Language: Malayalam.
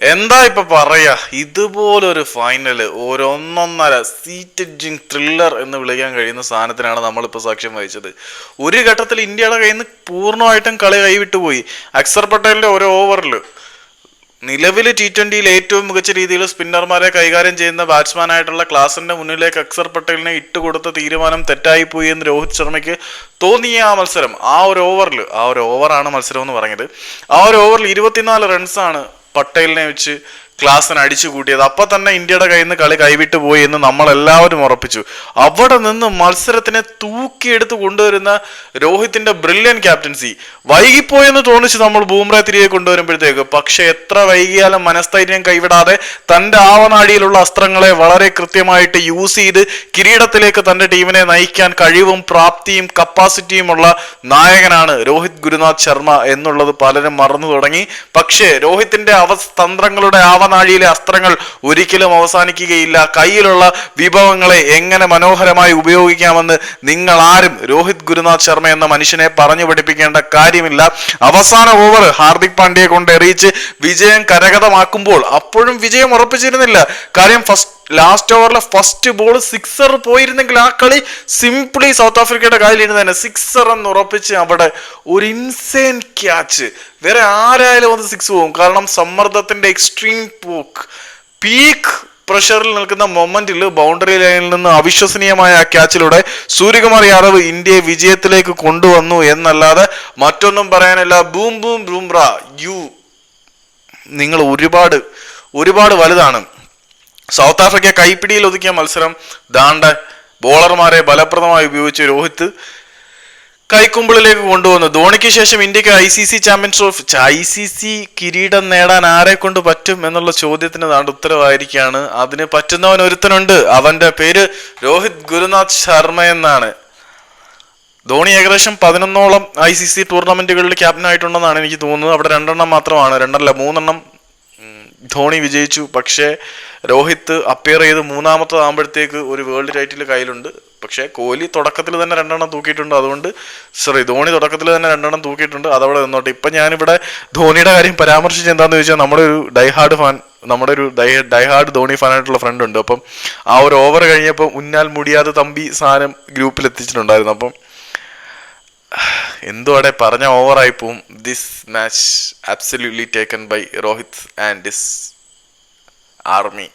എന്താ ഇപ്പൊ പറയാ? ഇതുപോലൊരു ഫൈനൽ ഒരൊന്നൊന്നര സീറ്റജിങ് ത്രില്ലർ എന്ന് വിളിക്കാൻ കഴിയുന്ന സാധനത്തിനാണ് നമ്മളിപ്പോൾ സാക്ഷ്യം വഹിച്ചത്. ഒരു ഘട്ടത്തിൽ ഇന്ത്യയുടെ കയ്യിൽ നിന്ന് പൂർണമായിട്ടും കളി കൈവിട്ടുപോയി അക്സർ പട്ടേലിന്റെ ഓരോ ഓവറിൽ നിലവിൽ ടി ട്വന്റിയിൽ ഏറ്റവും മികച്ച രീതിയിൽ സ്പിന്നർമാരെ കൈകാര്യം ചെയ്യുന്ന ബാറ്റ്സ്മാനായിട്ടുള്ള ക്ലാസിന്റെ മുന്നിലേക്ക് അക്സർ പട്ടേലിനെ ഇട്ടുകൊടുത്ത തീരുമാനം തെറ്റായിപ്പോയി എന്ന് രോഹിത് ശർമ്മയ്ക്ക് തോന്നിയ ആ മത്സരം ആ ഒരു ഓവറിൽ ആ ഒരു ഓവറാണ് മത്സരം എന്ന് പറഞ്ഞത്. ആ ഒരു ഓവറിൽ ഇരുപത്തിനാല് റൺസാണ് പട്ടേലിനെ വെച്ച് ക്ലാസ്സിന് അടിച്ചു കൂട്ടിയത്. അപ്പൊ തന്നെ ഇന്ത്യയുടെ കയ്യിൽ നിന്ന് കളി കൈവിട്ടു പോയി എന്ന് നമ്മൾ എല്ലാവരും ഉറപ്പിച്ചു. അവിടെ നിന്ന് മത്സരത്തിനെ തൂക്കിയെടുത്ത് കൊണ്ടുവരുന്ന രോഹിത്തിന്റെ ബ്രില്യൻ ക്യാപ്റ്റൻസി വൈകിപ്പോയെന്ന് തോന്നിച്ചു നമ്മൾ ബൂംറ തിരികെ കൊണ്ടുവരുമ്പോഴത്തേക്ക്. പക്ഷെ എത്ര വൈകിയാലും മനസ്ഥൈര്യം കൈവിടാതെ തന്റെ ആവനാടിയിലുള്ള അസ്ത്രങ്ങളെ വളരെ കൃത്യമായിട്ട് യൂസ് ചെയ്ത് കിരീടത്തിലേക്ക് തന്റെ ടീമിനെ നയിക്കാൻ കഴിവും പ്രാപ്തിയും കപ്പാസിറ്റിയുമുള്ള നായകനാണ് രോഹിത് ഗുരുനാഥ് ശർമ്മ എന്നുള്ളത് പലരും മറന്നു തുടങ്ങി. പക്ഷേ രോഹിത്തിന്റെ അവതന്ത്രങ്ങളുടെ ആവനാഴിയിലെ അസ്ത്രങ്ങൾ ഒരിക്കലും അവസാനിക്കുകയില്ല. കയ്യിലുള്ള വിഭവങ്ങളെ എങ്ങനെ മനോഹരമായി ഉപയോഗിക്കാമെന്ന് നിങ്ങൾ ആരും രോഹിത് ഗുരുനാഥ് ശർമ്മ എന്ന മനുഷ്യനെ പറഞ്ഞു പഠിപ്പിക്കേണ്ട കാര്യമില്ല. അവസാന ഓവർ ഹാർദിക് പാണ്ഡ്യയെ കൊണ്ട് എറിയിച്ച് വിജയം കരഗതമാക്കുമ്പോൾ അപ്പോഴും വിജയം ഉറപ്പിച്ചിരുന്നില്ല. കാര്യം ഫസ്റ്റ് ലാസ്റ്റ് ഓവറിലെ ഫസ്റ്റ് ബോൾ സിക്സർ പോയിരുന്നെങ്കിൽ ആ കളി സിംപ്ലി സൗത്ത് ആഫ്രിക്കയുടെ കയ്യിലിരുന്ന് തന്നെ സിക്സർ എന്ന് ഉറപ്പിച്ച് അവിടെ ഒരു ഇൻസെയിൻ ക്യാച്ച് വേറെ ആരായാലും അത് സിക്സ് പോകും കാരണം സമ്മർദ്ദത്തിന്റെ എക്സ്ട്രീം പോക്ക് പീക്ക് പ്രഷറിൽ നിൽക്കുന്ന മൊമെന്റിൽ ബൗണ്ടറി ലൈനിൽ നിന്ന് അവിശ്വസനീയമായ ആ ക്യാച്ചിലൂടെ സൂര്യകുമാർ യാദവ് ഇന്ത്യയെ വിജയത്തിലേക്ക് കൊണ്ടുവന്നു എന്നല്ലാതെ മറ്റൊന്നും പറയാനല്ല. Boom boom Bumrah. യു നിങ്ങൾ ഒരുപാട് ഒരുപാട് വലുതാണ്. സൗത്ത് ആഫ്രിക്ക കൈപ്പിടിയിൽ ഒതുക്കിയ മത്സരം ദാണ്ട ബോളർമാരെ ഫലപ്രദമായി ഉപയോഗിച്ച് രോഹിത് കൈക്കുമ്പിളിലേക്ക് കൊണ്ടുവന്നു. ധോണിക്ക് ശേഷം ഇന്ത്യയ്ക്ക് I C C champions trophy I C C കിരീടം നേടാൻ ആരെ കൊണ്ട് പറ്റും എന്നുള്ള ചോദ്യത്തിന് നാണ്ട് ഉത്തരവായിരിക്കുകയാണ് അതിന് പറ്റുന്നവൻ ഒരുത്തനുണ്ട്. അവന്റെ പേര് രോഹിത് ഗുരുനാഥ് ശർമ്മ എന്നാണ്. ധോണി ഏകദേശം പതിനൊന്നോളം ഐ സി സി ടൂർണമെന്റുകളിൽ ക്യാപ്റ്റൻ ആയിട്ടുണ്ടെന്നാണ് എനിക്ക് തോന്നുന്നത്. അവിടെ രണ്ടെണ്ണം മാത്രമാണ്. രണ്ടല്ല മൂന്നെണ്ണം ധോണി വിജയിച്ചു. പക്ഷേ രോഹിത് അപ്പിയർ ചെയ്ത് മൂന്നാമത്തതാകുമ്പോഴത്തേക്ക് ഒരു വേൾഡ് ടൈറ്റിൽ കയ്യിലുണ്ട്. പക്ഷേ കോഹ്ലി തുടക്കത്തിൽ തന്നെ രണ്ടെണ്ണം തൂക്കിയിട്ടുണ്ട്. അതുകൊണ്ട് സോറി ധോണി തുടക്കത്തിൽ തന്നെ രണ്ടെണ്ണം തൂക്കിയിട്ടുണ്ട്. അതവിടെ നിന്നോട്ടെ. ഇപ്പം ഞാനിവിടെ ധോണിയുടെ കാര്യം പരാമർശിച്ച് എന്താണെന്ന് ചോദിച്ചാൽ നമ്മുടെ ഒരു ഡൈഹാർഡ് ഫാൻ നമ്മുടെ ഒരു ഡൈ ഡൈഹാർഡ് ധോണി ഫാനായിട്ടുള്ള ഫ്രണ്ട് ഉണ്ട്. അപ്പം ആ ഒരു ഓവർ കഴിഞ്ഞപ്പോൾ ഉന്നാൽ മുടിയാതെ തമ്പി സാധനം ഗ്രൂപ്പിൽ എത്തിച്ചിട്ടുണ്ടായിരുന്നു. അപ്പം എന്തുവാടെ പറഞ്ഞ ഓവറായി പോവും. This match absolutely taken by Rohit and this army